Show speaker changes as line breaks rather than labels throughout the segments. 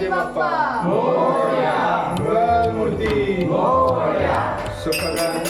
गणपती बाप्पा मूर्ती. सुखकर्ता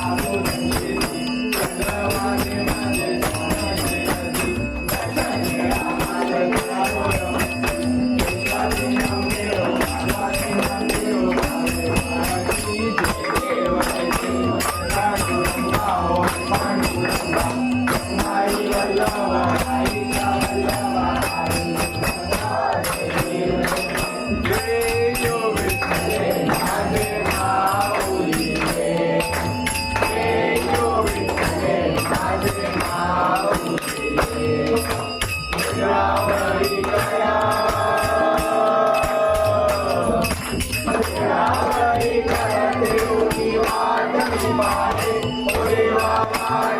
Thank you. Hari
বাবা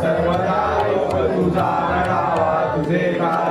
सर्वदा योग तुझा रडावा तुझे कारणी